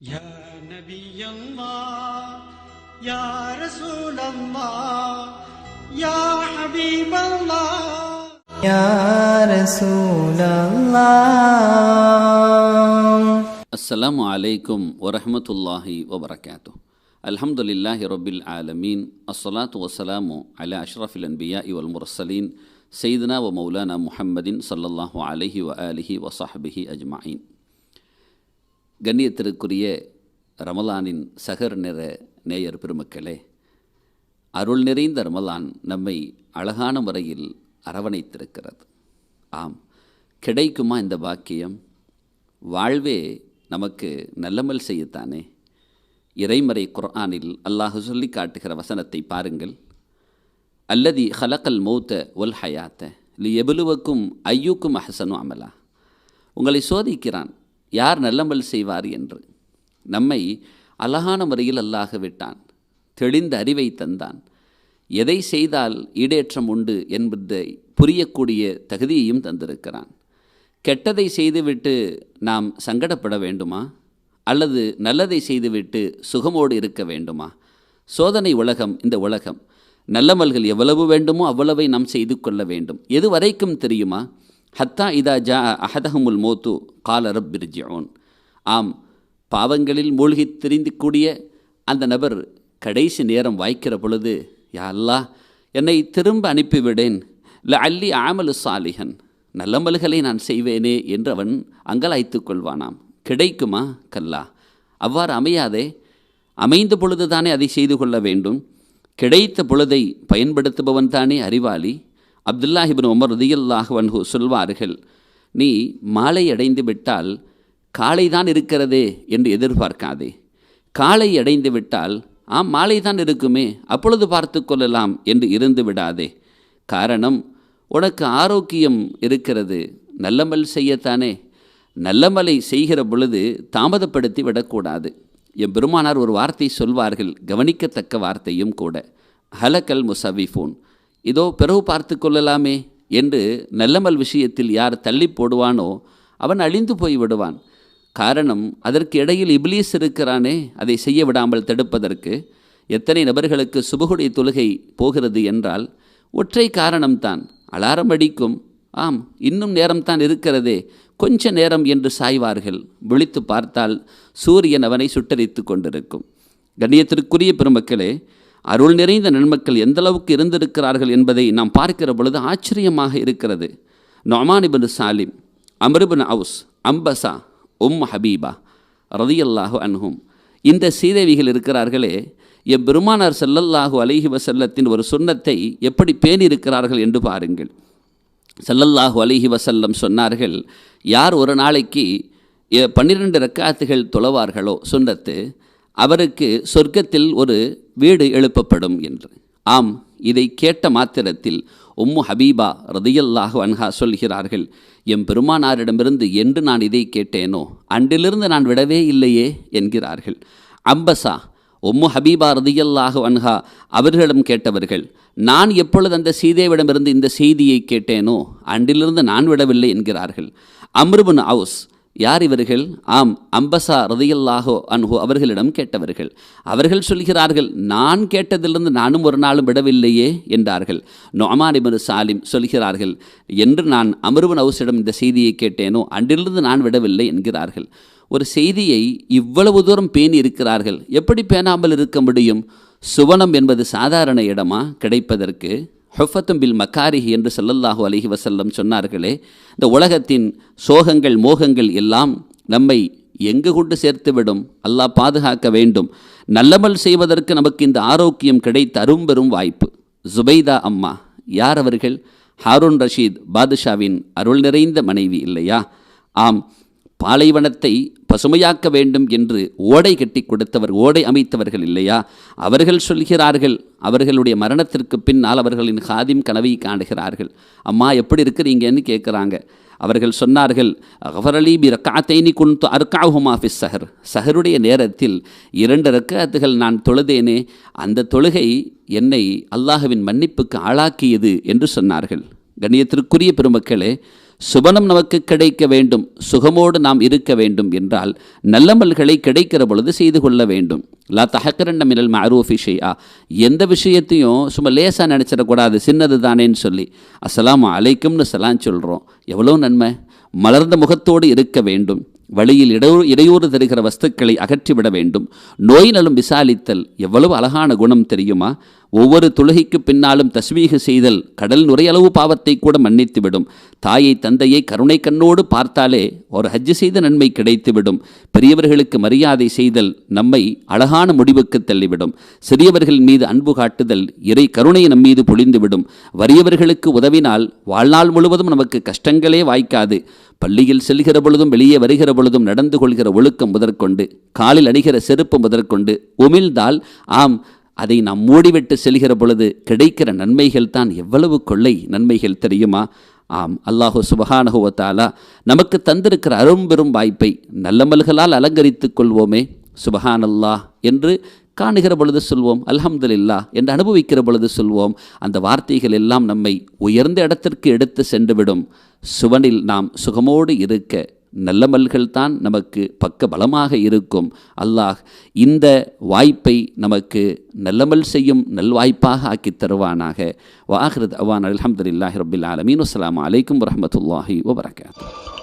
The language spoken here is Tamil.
يا نبي الله يا رسول الله يا حبيب الله. يا رسول الله. السلام عليكم ورحمة الله وبركاته. الحمد لله رب العالمين الصلاة والسلام على أشرف الأنبياء والمرسلين سيدنا ومولانا محمد صلى الله عليه وآله وصحبه أجمعين. கண்ணியத்திற்குரிய ரமலானின் சகர் நிற நேயர் பெருமக்களே அருள் நிறைந்த ரமலான் நம்மை அழகான முறையில் அரவணைத்திருக்கிறது. ஆம் கிடைக்குமா இந்த பாக்கியம்? வாழ்வே நமக்கு நல்லமல் செய்யத்தானே? இறைமறை குர்ஆனில் அல்லாஹ் சொல்லி காட்டுகிற வசனத்தை பாருங்கள். அல்லதி ஹலக்கல் மௌத்த ஒல் ஹயாத்த லி எபுலுவக்கும் ஐயூக்கும் அஹசனு அமலா. உங்களை சோதிக்கிறான் யார் நல்லமல் செய்வார் என்று? நம்மை அழகான முறையில் அல்லாக விட்டான் தெளிந்த அறிவை தந்தான். எதை செய்தால் ஈடேற்றம் உண்டு என்பதை புரியக்கூடிய தகுதியையும் தந்திருக்கிறான். கெட்டதை செய்துவிட்டு நாம் சங்கடப்பட வேண்டுமா? அல்லது நல்லதை செய்துவிட்டு சுகமோடு இருக்க வேண்டுமா? சோதனை உலகம் இந்த உலகம். நல்லமல்கள் எவ்வளவு வேண்டுமோ அவ்வளவை நாம் செய்து கொள்ள வேண்டும். எது வரைக்கும் தெரியுமா? ஹத்தா இதா ஜா அஹதஹமுல் மோத்து கால ரப்பிர்ஜியோன் ஆம் பாவங்களில் மூழ்கி திரிந்து கூடிய அந்த நபர் கடைசி நேரம் வாய்க்கிற பொழுது யா அல்லா என்னை திரும்ப அனுப்பிவிடேன். ல அல்லி ஆமலு சாலிஹன் நல்லமல்களை நான் செய்வேனே என்று அவன் அங்கலாய்த்து கொள்வானாம். கிடைக்குமா? கல்லா. அவ்வாறு அமையாதே. அமைந்த பொழுதுதானே அதை செய்து கொள்ள வேண்டும். கிடைத்த பொழுதை பயன்படுத்துபவன் தானே அறிவாளி. அப்துல்லாஹிபின் உமர் ரதியல்லாஹ் வன்ஹு சொல்வார்கள் நீ மாலை அடைந்து விட்டால் காலை தான் இருக்கிறதே என்று எதிர்பார்க்காதே. காலை அடைந்து விட்டால் ஆம் மாலை தான் இருக்குமே அப்பொழுது பார்த்து கொள்ளலாம் என்று இருந்து விடாதே. காரணம் உனக்கு ஆரோக்கியம் இருக்கிறது நல்லமல் செய்யத்தானே. நல்லமலை செய்கிற பொழுது தாமதப்படுத்தி விடக்கூடாது. என் பெருமானார் ஒரு வார்த்தை சொல்வார்கள் கவனிக்கத்தக்க வார்த்தையும் கூட. ஹலக்கல் முசவிஃபோன் இதோ பிறகு பார்த்து கொள்ளலாமே என்று நல்லமல் விஷயத்தில் யார் தள்ளி போடுவானோ அவன் அழிந்து போய் விடுவான். காரணம் அதற்கு இடையில் இப்லீஸ் இருக்கிறானே அதை செய்ய விடாமல் தடுப்பதற்கு. எத்தனை நபர்களுக்கு சுபகுடைய தொழுகை போகிறது என்றால் ஒற்றை காரணம்தான் அலாரம் அடிக்கும். ஆம் இன்னும் நேரம்தான் இருக்கிறதே கொஞ்ச நேரம் என்று சாய்வார்கள். விழித்து பார்த்தால் சூரியன் அவனை சுட்டரித்து கொண்டிருக்கும். கண்ணியத்திற்குரிய பெருமக்களே அருள் நிறைந்த நன்மக்கள் எந்தளவுக்கு இருந்திருக்கிறார்கள் என்பதை நாம் பார்க்கிற பொழுது ஆச்சரியமாக இருக்கிறது. நொமான் சாலிம் அமருபின் அவுஸ் அம்பசா உம் ஹபீபா ரதியல்லாஹு அன்ஹும். இந்த சீதேவிகள் இருக்கிறார்களே எம்பெருமானார் செல்லல்லாஹு அலிஹி வசல்லத்தின் ஒரு சுண்ணத்தை எப்படி பேணியிருக்கிறார்கள் என்று பாருங்கள். செல்லல்லாஹு அலிஹி வசல்லம் சொன்னார்கள் யார் ஒரு நாளைக்கு பன்னிரண்டு ரக்காத்துகள் தொழவார்களோ சுண்ணத்து அவருக்கு சொர்க்கத்தில் ஒரு வீடு எழுப்பப்படும் என்று. ஆம் இதை கேட்ட மாத்திரத்தில் உம்மு ஹபீபா ரதியல்லாஹு அன்ஹா சொல்கிறார்கள் எம் பெருமானாரிடமிருந்து என்று நான் இதை கேட்டேனோ? அன்றிலிருந்து நான் விடவே இல்லையே என்கிறார்கள். அம்பசா உம்மு ஹபீபா ரதியல்லாஹு அன்ஹா அவர்களிடம் கேட்டவர்கள் நான் எப்பொழுது அந்த சீதேவிடமிருந்து இந்த செய்தியை கேட்டேனோ? அன்றிலிருந்து நான் விடவில்லை என்கிறார்கள். அம்ருபுன் அவுஸ் யார் இவர்கள்? ஆம் அம்பசா ரதியல்லாஹோ அன்ஹோ அவர்களிடம் கேட்டவர்கள். அவர்கள் சொல்கிறார்கள் நான் கேட்டதிலிருந்து நானும் ஒரு நாளும் விடவில்லையே என்றார்கள். நொமான் இப்னு சாலிம் சொல்கிறார்கள் என்று நான் அமருவன் அவுசிடம் இந்த செய்தியை கேட்டேனோ அன்றிலிருந்து நான் விடவில்லை என்கிறார்கள். ஒரு செய்தியை இவ்வளவு தூரம் பேணி இருக்கிறார்கள். எப்படி பேணாமல் இருக்க முடியும்? சுவனம் என்பது சாதாரண இடமா? கிடைப்பதற்கு ஹொஃபத்தும் பில் மக்காரிஹி என்று ஸல்லல்லாஹு அலைஹி வசல்லம் சொன்னார்களே இந்த உலகத்தின் சோகங்கள் மோகங்கள் எல்லாம் நம்மை எங்கு கொண்டு சேர்த்துவிடும்? அல்லாஹ் பாதுகாக்க வேண்டும். நல்லமல் செய்வதற்கு நமக்கு இந்த ஆரோக்கியம் கிடைத்த அரும்பெரும் வாய்ப்பு. ஜுபைதா அம்மா யார் அவர்கள்? ஹாரூன் ரஷீத் பாதுஷாவின் அருள் நிறைந்த மனைவி இல்லையா? ஆம் பாலைவனத்தை பசுமையாக்க வேண்டும் என்று ஓடை கட்டி கொடுத்தவர் ஓடை அமைத்தவர்கள் இல்லையா? அவர்கள் சொல்கிறார்கள் அவர்களுடைய மரணத்திற்கு பின்னால் அவர்களின் ஹாதிம் கனவை காணுகிறார்கள். அம்மா எப்படி இருக்கிறீங்கன்னு கேட்குறாங்க. அவர்கள் சொன்னார்கள் அகவரலி பி ரக்காத்தைனி குன்து அர்காஹுமா ஃபிஸ் சஹர். சஹருடைய நேரத்தில் இரண்டு ரக்காத்துகள் நான் தொழுதேனே அந்த தொழுகை என்னை அல்லாஹுவின் மன்னிப்புக்கு ஆளாக்கியது என்று சொன்னார்கள். கண்ணியத்திற்குரிய பெருமக்களே சுபனம் நமக்கு கிடைக்க வேண்டும் சுகமோடு நாம் இருக்க வேண்டும் என்றால் நல்லமல்களை கிடைக்கிற பொழுது செய்து கொள்ள வேண்டும். லா தஹக்கரண்ட மினல் மஅரூஃபி ஷைஆ. எந்த விஷயத்தையும் சும்மா லேசாக நினச்சிடக்கூடாது சின்னது தானேன்னு சொல்லி. அஸ்ஸலாமு அலைக்கும்னு சலாம் சொல்கிறோம் எவ்வளோ நன்மை. மலர்ந்த முகத்தோடு இருக்க வேண்டும். வழியில் இடையூறு இடையூறு தருகிற வஸ்துக்களை அகற்றிவிட வேண்டும். நோய் நலும் விசாலித்தல். எவ்வளவு அழகான குணம் தெரியுமா? ஒவ்வொரு தொழுகைக்கு பின்னாலும் தஸ்மீக செய்தல் கடல் நுரையளவு பாவத்தை கூட மன்னித்துவிடும். தாயை தந்தையை கருணை கண்ணோடு பார்த்தாலே ஒரு ஹஜ்ஜு செய்த நன்மை கிடைத்துவிடும். பெரியவர்களுக்கு மரியாதை செய்தல் நம்மை அழகான முடிவுக்கு தள்ளிவிடும். சிறியவர்கள் மீது அன்பு காட்டுதல் இறை கருணை நம் மீது பொழிந்துவிடும். வறியவர்களுக்கு உதவினால் வாழ்நாள் முழுவதும் நமக்கு கஷ்டங்களே வாய்க்காது. பள்ளியில் செல்கிற பொழுதும் வெளியே வருகிற பொழுதும் நடந்து கொள்கிற ஒழுக்கம் முதற்கொண்டு காலில் அணிகிற செருப்பு முதற்கொண்டு உமிழ்ந்தால் ஆம் அதை நாம் மூடிவிட்டு செல்கிற பொழுது கிடைக்கிற நன்மைகள் தான் எவ்வளவு கொள்ளை நன்மைகள் தெரியுமா? ஆம் அல்லாஹு சுபஹானஹுவத்தாலா நமக்கு தந்திருக்கிற அரும்பெரும் வாய்ப்பை நல்லமல்களால் அலங்கரித்துக் கொள்வோமே. சுபஹான் அல்லாஹ் என்று காணுகிற பொழுது சொல்வோம் அல்ஹம்துலில்லா என்று அனுபவிக்கிற பொழுது சொல்வோம். அந்த வார்த்தைகள் எல்லாம் நம்மை உயர்ந்த இடத்திற்கு எடுத்து சென்றுவிடும். சுவனில் நாம் சுகமோடு இருக்க நல்லமல்கள்தான் நமக்கு பக்க பலமாக இருக்கும். அல்லாஹ் இந்த வாய்ப்பை நமக்கு நல்லமல் செய்யும் நல்வாய்ப்பாக ஆக்கித் தருவானாக. வாஹிரத் அவான் அலமதுல்லாஹி ரபில் ஆலமீன். அஸ்லாம் அலைக்கும் வரமத்துல்லாஹி வபரகாத்துஹு